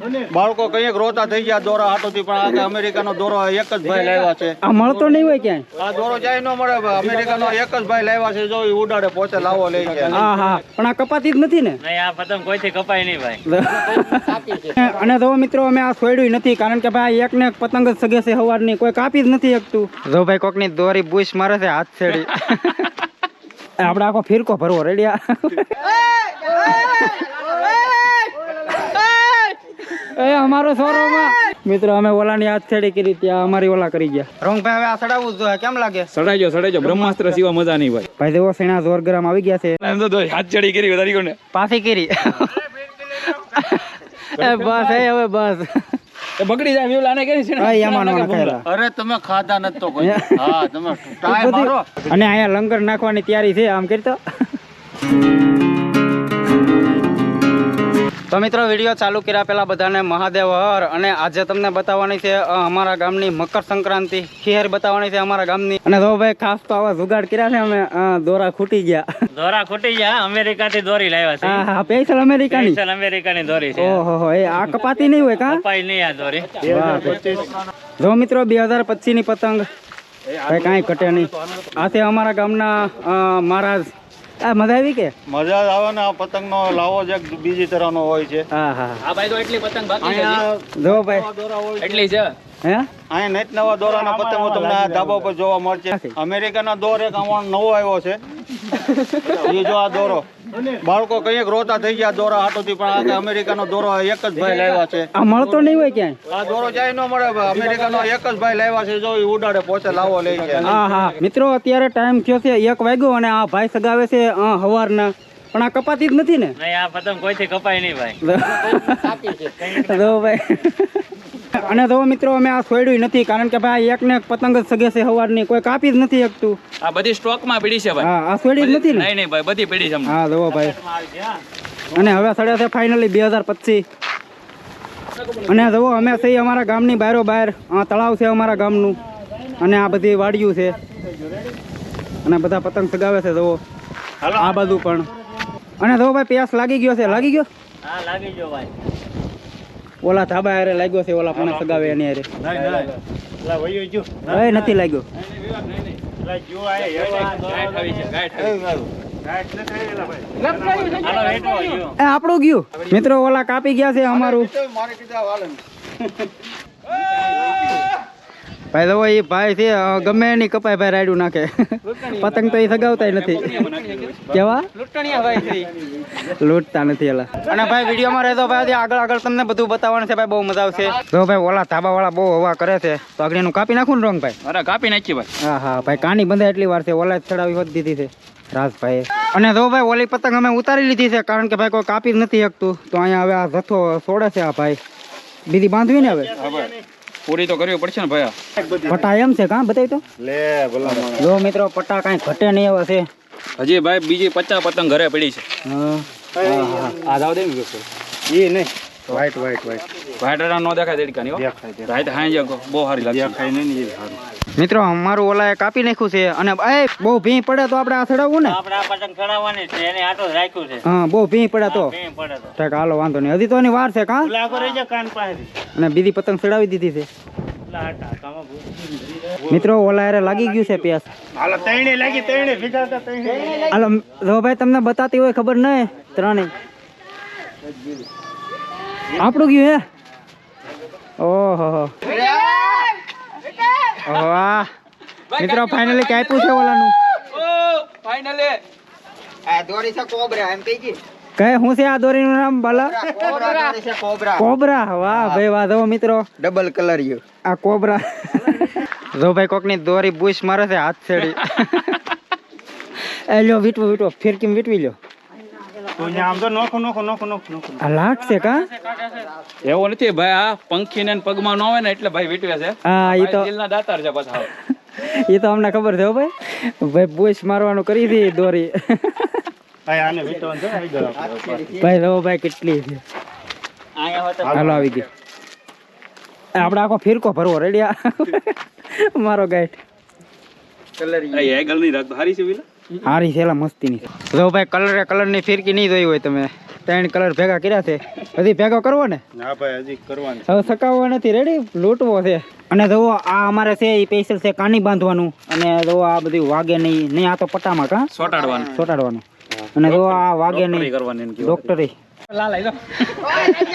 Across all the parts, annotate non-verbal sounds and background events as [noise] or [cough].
બાળકો કંઈક રોતા થઈ ગયા દોરા હાટોથી પણ આ અમેરિકાનો દોરો એક જ ભાઈ લાવ્યા છે આ મળતો નહીં હોય ક્યાંય આ દોરો જાય ન મળે અમેરિકાનો એક જ ભાઈ લાવ્યા છે જો ઈ ઉડાડે પોતે લાવો લઈ ગયા હા હા પણ આ કપાતી જ નથી ને નહીં આ પતંગ કોઈથી કપાય નહીં ભાઈ અને જો મિત્રો અમે આ છોડ્યું નથી કારણ કે ભાઈ એક ને એક પતંગ જ સગે છે સવારની કોઈ કાપી જ નથી શકતું જો ભાઈ કોકની દોરી બુશ મારે છે હાથ છેડી આપણે આખો ફિરકો ભરવો રેડિયા એ અમારો શોરૂમમાં મિત્રો અમે ઓલાની હાથ છેડી કરી ત્યાં અમારી ઓલા કરી ગયા. રોંગભાઈ હવે આ સડાવવું જોઈએ. કેમ લાગે? સડાઈજો સડાઈજો બ્રહ્માસ્ત્ર સિવા મજા નહીં ભાઈ ભાઈ દેવો સેના જોર ગરમ આવી ગયા છે. એમ તો જો હાથ ચડી કરી વધારી કોને? પાછી કરી. એ બસ એ હવે બસ. એ બગડી જાય મેં લાને કરી છે ને. હા એમાં નો નખાયેલા. અરે તમે ખાધા નથી તો કોઈ. [laughs] હા તમે ટાય મારો. અને અહીંયા લંગર નાખવાની તૈયારી છે આમ કરી તો. તો મિત્રો વીડિયો ચાલુ કર્યા પહેલા બધાને મહાદેવ હર અને આજે તમને બતાવવાની છે અમારા ગામની મકર સંક્રાંતિ. ખીર બતાવવાની છે અમારા ગામની. અને જો ભાઈ ખાસ તો આવા જુગાડ કર્યા છે અમે દોરા ખૂટી ગયા. દોરા ખૂટી ગયા અમેરિકા થી દોરી લાવ્યા છે. હા હા અમેરિકા ની સ્પેશિયલ અમેરિકાની દોરી છે. ઓહો એ આ કપાતી નહીં હોય કા? કપાઈ નહીં આ દોરી. જો મિત્રો બે હજાર પચીસની પતંગ કઈ કટે નહીં. આ છે અમારા ગામના મહારાજ આ મજા આવી કે? મજા આવે ને આ પતંગનો લાવો જ એક બીજી તરહનો હોય છે. હા હા આ ભાઈ તો એટલી પતંગ બાકી છે જો ભાઈ. હોય એટલી છે? હે? અહીંયા નેટ નવા દોરાના પતંગો તમને આ ધાબા પર જોવા મળશે. અમેરિકાનો દોર એક આમાં નવો આવ્યો છે. [laughs] એ જો આ દોરો. બાળકો કંઈક રોતા થઈ ગયા દોરા હાટોથી પણ આ કે અમેરિકાનો દોરો એક જ ભાઈ લાવ્યા છે. આ મળતો નહીં હોય ક્યાંય? આ દોરો જાય ન મળે અમેરિકાનો એક જ ભાઈ લાવ્યા છે જો ઈ ઉડાડે પોતે લાવો લઈ જાય. હા હા. મિત્રો અત્યારે ટાઈમ થયો છે એક વાગ્યો અને આ ભાઈ સગાવે છે હવારના. પણ આ કપાતી જ નથી ને? નહીં આ પતંગ કોઈથી કપાય નહીં ભાઈ. [laughs] ભાઈ અને જો મિત્રો અમે આ છોડ્યું નથી કારણ કે ભાઈ એક ને એક પતંગ જ સગે છે સવારની કોઈ કાપી જ નથી શકતું. આ બધી સ્ટોકમાં પડી છે ભાઈ. હા આ છોડી જ નથી ને? નહીં નહીં ભાઈ બધી પડી છે. હા જો ભાઈ. અને હવે સડ્યા છે ફાઇનલી બે હજાર પચીસ. અને જુઓ અમે સહી અમારા ગામની બહારો બહાર. આ તળાવ છે અમારા ગામનું. અને આ બધી વાડિયું છે. અને બધા પતંગ સગાવે છે જુઓ. આ બાજુ પણ. અને જુઓ ભાઈ પ્યાસ લાગી ગયો છે. લાગી ગયો? હા લાગી ગયો ભાઈ. ઓલા ધાબા હારે લાગ્યો છે ઓલા પણ સગાવે એની હારે. હવે નથી લાગ્યો. આપણું ગયું. મિત્રો ઓલા કાપી ગયા છે અમારું. ભાઈ તો એ ભાઈ છે ગમે એની કપાય ભાઈ રાયડું નાખે. પતંગ તો એ સગાવતા નથી. કેવા? લૂંટતા નથી એલા. અને ભાઈ વિડીયોમાં રહેતો ભાઈ આગળ આગળ તમને બધું બતાવવાનું છે ભાઈ બહુ મજા આવશે. જો ભાઈ ઓલા ધાબા વાળા બહુ હવા કરે છે. તો આગળ એનું કાપી નાખું ને રોંગ ભાઈ? અરે કાપી નાખી ભાઈ. હા હા ભાઈ કાની બંધાય એટલી વાર છે ઓલા ચડાવી હોત દીધી છે. રાજભાઈ અને જો ભાઈ ઓલી પતંગ અમે ઉતારી લીધી છે કારણ કે ભાઈ કોઈ કાપી નથી શકતું. તો અહીંયા હવે આ જથ્થો છોડે છે આ ભાઈ. બીજી બાંધવી ને હવે? પૂરી તો કરવી પડશે ને ભાઈ પટા એમ છે કાં બતાવી તો? લે ભલા જો મિત્રો પટ્ટા કાંઈ ઘટે નહીં એવા છે. હજી ભાઈ બીજી પચાસ પતંગ ઘરે પડી છે. હા. આ જાવ દે ને એ નહીં. વ્હાઈટ વ્હાઈટ વ્હાઈટ ભાઈટરા નો દેખાય દેડકા ની દેખાય રાત જગો બહુ સારી લાગે દેખાય નહીં ને એ સારું. મિત્રો અમારું ઓલાએ કાપી નાખ્યું છે અને એ બહુ ભીં પડે તો આપણે આ ચડાવવું ને? આપણે આ પતંગ ચડાવવાની છે એને આટો રાખ્યું છે. હા બહુ ભીં પડે તો. ભીમ પડે તો. ઠીક હાલો વાંધો નહીં. હજી તો એની વાર છે કાં? અને બીજી પતંગ ચડાવી દીધી છે. ભૂ- મિત્રો ઓલા લાગી ગયું છે પ્યાસ. હાલો તૈણે લાગી તૈણે ભીગાતા તૈણે હાલો જો ભાઈ તમને બતાતી હોય ખબર નહીં ત્રણેય. આપણું ગયું હે? ઓહો. વાહ મિત્રો ફાઇનલી કાપ્યું છે ઓલાનું? ફાઇનલી કઈ હું છે આ દોરીનું નામ બાલા કોબરા. વાહ ભાઈ વાહ જો મિત્રો. ડબલ કલર યુ આ કોબરા. જો ભાઈ કોકની દોરી બુશ મારે છે હાથ છેડી. [laughs] એ લ્યો વીટવો વીટવો. ફિરકીમાં વીટવી લ્યો. આમ તો નોખો નોખો નોખો નોખો નોખો. લાટ છે કા? એવો નથી ભાઈ આ પંખી ને પગમાં ન હોય ને એટલે ભાઈ વીટવે છે. હા એ તો દિલના દાતાર છે પાછા એ [laughs] તો અમને ખબર છે હો ભાઈ. ભાઈ બુશ મારવાનું કરી હતી દોરી. [laughs] આને વિટવાનું છે આવી ગયો ભાઈ જો ભાઈ કેટલી છે? હાલો આવી ગઈ આપણે આખો ફિરકો ભરવો રેડિયા [laughs] મારો ગાઈડ એ એગલ નહીં રાખતો. હારી છે વિલા? હારી છેલા મસ્તીની જો ભાઈ કલરે કલરની ફિરકી નહીં જોઈ હોય તમે ત્રણ કલર ભેગા કર્યા છે હજી ભેગો કરવો ને ના ભાઈ હજી કરવાનો હવે સકાવવા નથી રેડી લૂંટવો છે અને જુઓ આ અમારે છે એ સ્પેશિયલ છે કાની બાંધવાનું અને જુઓ આ બધું વાગે નહીં નહીં આ તો પટ્ટામાં કા સોટાડવાનું ચોટાડવાનું અને જુઓ આ વાગે નહીં કરવાની એને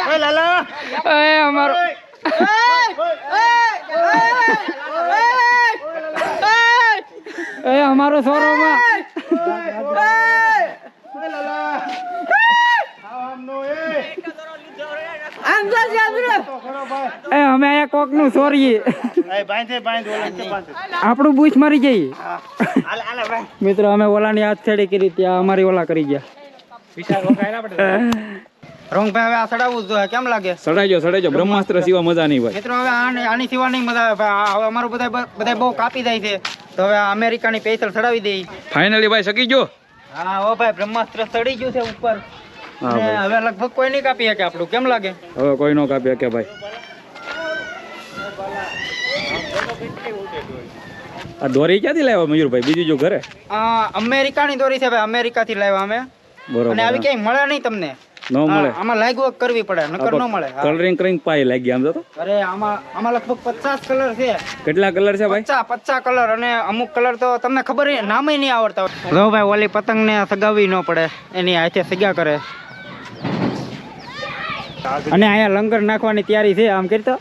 ઓય લાલા એ અમારો એ અમારો શોરૂમમાં એ અમે અહીંયા કોકનું સોરીએ આપણું બૂચ મારી જઈએ મિત્રો અમે ઓલાની હાથ છેડી કરી ત્યાં અમારી ઓલા કરી ગયા. રોંગભાઈ હવે આ ચડાવવું જોઈએ. કેમ લાગે? સડાઈજો સડાઈજો બ્રહ્માસ્ત્ર સિવા મજા નહીં ભાઈ મિત્રો હવે આની આની નહીં મજા આવે. હવે અમારું બધા બધા બહુ કાપી જાય છે. તો હવે અમેરિકાની પેસલ ચડાવી દઈ ફાઇનલી ભાઈ સકી જો હા ભાઈ બ્રહ્માસ્ત્ર સડી ગયું છે ઉપર. ભાઈ. હવે લગભગ કોઈ નહીં કાપી શકે આપણું. કેમ લાગે? હવે કોઈ નો કાપી શકે ભાઈ. આ દોરી ક્યાંથી લાવ્યા મયુરભાઈ? બીજું જો ઘરે? આ અમેરિકાની દોરી છે ભાઈ. અમેરિકાથી લાવ્યા અમે. બરોબર અને આવી ક્યાંય મળે નહીં તમને? ન મળે. આમાં આમાં વર્ક કરવી પડે નકર ન મળે. કલરિંગ કરીને પાય લાગી આમ તો અરે આમાં આમાં લગભગ પચાસ કલર છે. કેટલા કલર છે ભાઈ? પચાસ પચાસ કલર અને અમુક કલર તો તમને ખબર નામે નહીં આવડતા હોય. જો ભાઈ ઓલી પતંગ ને સગાવી ન પડે. એની હાથે સગા કરે. અને અહીંયા લંગર નાખવાની તૈયારી છે આમ કરતો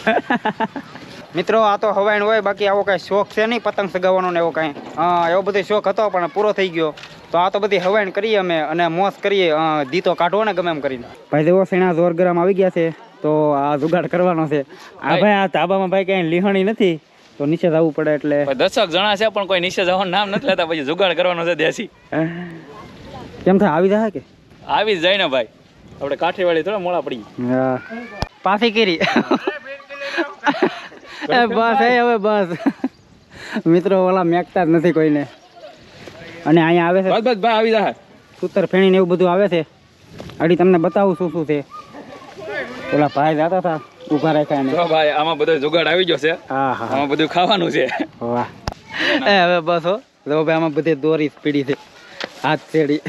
[laughs] મિત્રો આ તો હવાઈણ હોય બાકી આવો કઈ શોખ છે નહીં પતંગ સગાવવાનો ને એવો કઈ. હા એવો બધો શોખ હતો પણ પૂરો થઈ ગયો. તો આ તો બધી હવાઈણ કરીએ અમે અને મોસ કરીએ. દીતો કાઢવો ને ગમે એમ કરીને. ભાઈ જેવો સેણા જોર ગરમ આવી ગયા છે. તો આ જુગાડ કરવાનો છે. આ ભાઈ. આ ધાબામાં ભાઈ કઈ લીહણી નથી. તો નીચે જવું પડે એટલે. દસક જણા છે પણ કોઈ નીચે જવાનું નામ નથી લેતા. પછી જુગાડ કરવાનો છે દેશી. કેમ થાય? આવી જાય કે? આવી જ જાય ને ભાઈ. આપણે કાઠીવાડી થોડા મોડા પડી હા. પાછી કરી. [laughs] બસ એ હવે બસ. મિત્રો ઓલા મેકતા જ નથી કોઈને. અને અહીંયા આવે છે. બસ બસ ભાઈ આવી જાય સૂતર ફેણી ને એવું બધું આવે છે. અડી તમને બતાવું શું શું છે. ઓલા ભાઈ જાતા હતા ઊભા રાખ્યા ને જો ભાઈ આમાં બધો જુગાડ આવી ગયો છે. હા હા. આમાં બધું ખાવાનું છે. વાહ. એ હવે બસ હો. જો ભાઈ આમાં બધી દોરી પીડી છે. હાથ છેડી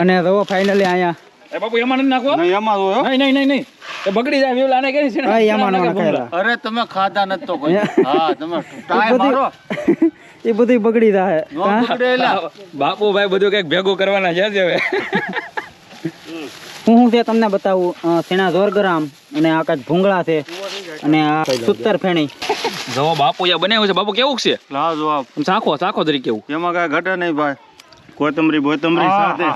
અને જો ફાઇનલી અહીંયા એ બાપુ એમાં નથી નાખવો? નહીં એમાં હોય નહીં નહીં નહીં નહીં. એ બગડી જાય મેં આને કરી છે હા, એમાં નો નખાયેલા. અરે તમે ખાધા નથી તો કોઈ. [laughs] હા તમે ટ્રાય મારો. [laughs] એ બધું બગડી જાય. બગડેલા. બાપુ ભાઈ બધું કંઈક ભેગું કરવાના છે હવે. [laughs] હું હું છે તમને બતાવું. સેણા જોરગરામ અને આકાશ ભૂંગળા છે અને આ સૂતર ફેણી. જો બાપુ જે બનાવ્યું છે. બાપુ કેવું છે? ચાખો ચાખો તરીકે કેવું એમાં કઈ ઘટે નહીં ભાઈ. કોતમરી બોતમરી સાથે.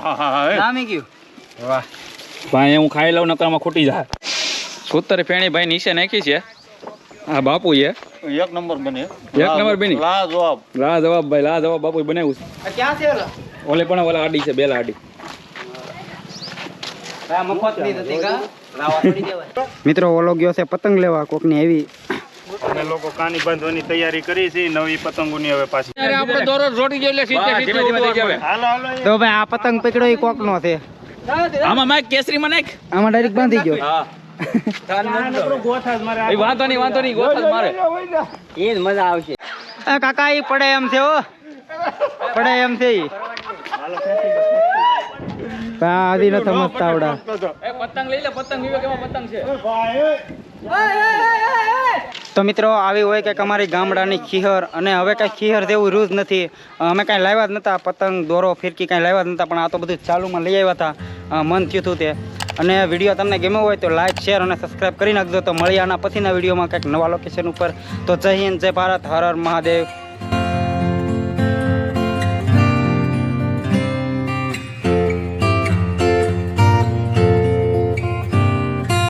નામી ગયું. વાહ. ભાઈ હું ખાઈ લઉં નકરમાં ખૂટી જાય. સૂતર ફેણી ભાઈ નીચે નાખી છે. આ બાપુ છે. એક નંબર બને. એક નંબર બની? લા જવાબ લા જવાબ ભાઈ લા જવાબ બાપુ બનાવ્યું છે. ક્યાં છે ઓલા? ઓલે પણ ઓલા આડી છે બેલા આડી. મિત્રો ઓલો ગયો છે પતંગ લેવા કોકની એવી. અમે લોકો કાની બાંધવાની તૈયારી કરી છે નવી પતંગોની હવે પાછી. આપણે દોરો રોટી એટલે સીધે સીધું હાલો હાલો. તો ભાઈ આ પતંગ પકડ્યો એ કોકનો છે. આમાં માઈક કેસરીમાં નાખ. આમાં ડાયરેક્ટ બાંધી ગયો. હા. વાંધો નહીં વાંધો નહીં એ જ મજા આવશે કાકા એ પડે એમ છે હો. પડે એમ છે આદિ ન સમજતા આવડા. એ પતંગ લઈ લે પતંગ વિવેક એમાં પતંગ છે. તો મિત્રો, આવી હોય કે અમારી ગામડાની ખીહર અને હવે કાંઈ ખીહર જેવું રૂજ નથી. અમે કાંઈ લાવ્યા જ નહોતા પતંગ, દોરો, ફિરકી કાંઈ લાવ્યા જ નહોતા પણ આ તો બધું ચાલુમાં લઈ આવ્યા હતા. મન થયું હતું તે. અને વીડિયો તમને ગમ્યો હોય તો લાઈક, શેર અને સબસ્ક્રાઈબ કરી નાખજો. તો મળી આના પછીના વિડીયોમાં કંઈક નવા લોકેશન ઉપર. તો જય હિન્દ, જય ભારત, હર હર મહાદેવ.